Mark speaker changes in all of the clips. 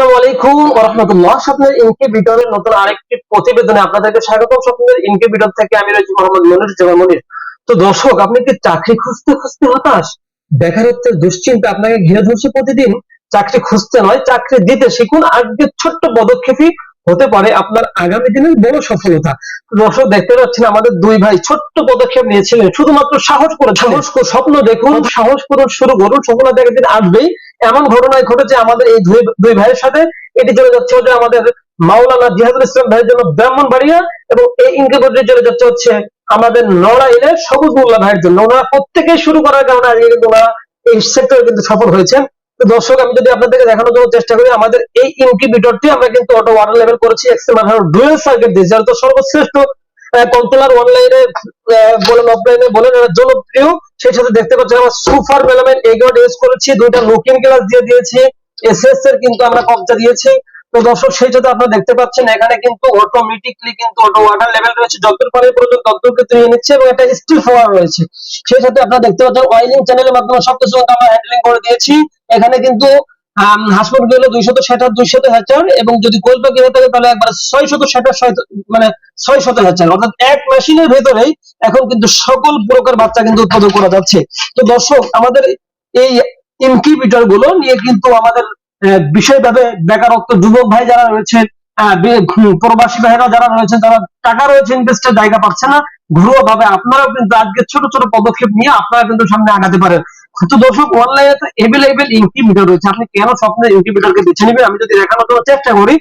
Speaker 1: আপনাকে ঘিরে ধরছে প্রতিদিন? চাকরি খুঁজতে নয়, চাকরি দিতে শিখুন। আজকের ছোট্ট পদক্ষেপই হতে পারে আপনার আগামী দিনের বড় সফলতা। দর্শক, দেখতে পাচ্ছেন আমাদের দুই ভাই ছোট্ট পদক্ষেপ নিয়েছিলেন। শুধুমাত্র সাহস করে, সাহস স্বপ্ন দেখুন, সাহস করুন শুরু করুন। সফলতা একদিন আসবেই। এমন ঘটনায় ঘটেছে আমাদের এই দুই ভাইয়ের সাথে। এটি চলে যাচ্ছে হচ্ছে আমাদের মাওলানা জিহাদুল ইসলাম ভাইয়ের জন্য ব্রাহ্মণবাড়িয়া এবং এই ইনকিউবেটরটি চলে যাচ্ছে হচ্ছে আমাদের নড়াইলের সবুজ মোল্লা ভাইয়ের জন্য। ওনারা প্রত্যেকেই শুরু করার কারণে আজকে কিন্তু ওনারা এই সেক্টরে কিন্তু সফল হয়েছেন। তো দর্শক, আমি যদি আপনাদেরকে দেখানোর জন্য চেষ্টা করি, আমাদের এই ইনকিউবেটরটি আমরা কিন্তু অটো ওয়াটার লেভেল করেছি এক্সএম ডুয়েল সার্কিট দিয়ে। যারা তো সর্বশ্রেষ্ঠ কন্ট্রোলার অনলাইনে বলেন অফলাইনে বলেন এরা জনপ্রিয়, সেই সাথে দেখতে পাচ্ছেন আমরা সুপার মেলামেন এগারো ইউজ করেছি, দুইটা লুকিং গ্লাস দিয়ে দিয়েছি এসএস এর কিন্তু আমরা কবজা দিয়েছি। তো দর্শক, সেই সাথে আপনারা দেখতে পাচ্ছেন এখানে কিন্তু অটোমেটিকলি কিন্তু অটো ওয়াটার লেভেল রয়েছে, যতদূর পানি প্রয়োজন ততদূর কিন্তু নিয়ে নিচ্ছে এবং একটা স্টিল ফোয়ার রয়েছে। সেই সাথে আপনারা দেখতে পাচ্ছেন অয়েলিং চ্যানেলের মাধ্যমে সবকিছু আমরা হ্যান্ডলিং করে দিয়েছি। এখানে কিন্তু হাসপাতাল গেলে দুইশত ষাট দুইশত হ্যাচার এবং যদি কোল পাখি হয়ে থাকে তাহলে একবার ছয় শত ষাট মানে ছয় শত অর্থাৎ এক মেশিনের ভেতরেই এখন কিন্তু সকল প্রকার বাচ্চা কিন্তু উৎপাদন করা যাচ্ছে। তো দর্শক, আমাদের এই ইনকিউবেটরগুলো নিয়ে কিন্তু আমাদের বিশেষভাবে বেকারত্ব যুবক ভাই যারা রয়েছেন প্রবাসী ভাইরা যারা রয়েছেন যারা টাকা রয়েছে ইনভেস্টের জায়গা পাচ্ছে না। ঘরোয়া ভাবে আপনারাও কিন্তু আজকে ছোট ছোট পদক্ষেপ নিয়ে আপনারা কিন্তু সামনে আগাতে পারেন। তো দর্শক অনলাইনে তো এভেলেবেল ইনকিউবেটর রয়েছে। আপনি কেন স্বপ্নের ইনকিউবেটরকে বেছে নেবেন? আমি যদি দেখানোর জন্য চেষ্টা করি,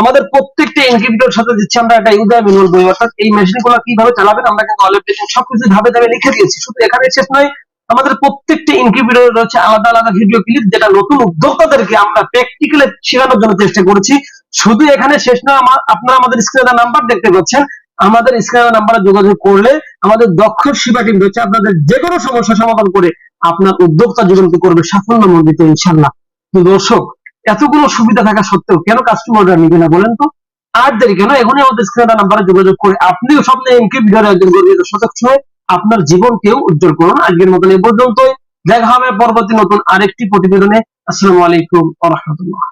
Speaker 1: আমাদের প্রত্যেকটা ইনকিউবেটর সাথে দিচ্ছি আমরা একটা ইউজার ম্যানুয়াল বই। অর্থাৎ এই মেশিনগুলো কীভাবে চালাবেন, আমরা কিন্তু অলরেডি সবকিছু ধাপে ধাপে লিখে দিয়েছি। শুধু এখানে শেষ নয়, আমাদের প্রত্যেকটা ইনকিউবেটর রয়েছে আলাদা আলাদা ভিডিও ক্লিপ যেটা নতুন উদ্যোক্তাদেরকে আমরা প্র্যাকটিক্যালি শেখানোর জন্য চেষ্টা করেছি। শুধু এখানে শেষ না আপনারা আমাদের স্ক্রিনে নাম্বার দেখতে পাচ্ছেন। আমাদের স্ক্রিনে নাম্বারে যোগাযোগ করলে আমাদের দক্ষ সেবা টিম রয়েছে। আপনাদের যে কোনো সমস্যা সমাধান করে আপনার উদ্যোক্তা জীবনকে করবে সাফল্য মন্ডিত ইনশাল্লাহ তো দর্শক, এতগুলো সুবিধা থাকা সত্ত্বেও কেন কাস্টমাররা নিবে না বলেন তো? আর দেরি কেন? এখনই আমাদের স্ক্রিনে নাম্বারে যোগাযোগ করে আপনিও স্বপ্নে ইনকিউবেটর একজন গর্বিত সদস্য হয়ে আপনার জীবন জীবনকেও উজ্জ্বল করুন। আজকের মতন এ পর্যন্তই। দেখা হবে পরবর্তী নতুন আরেকটি প্রতিবেদনে। আসসালামু আলাইকুম আ রহমতুল্লাহ।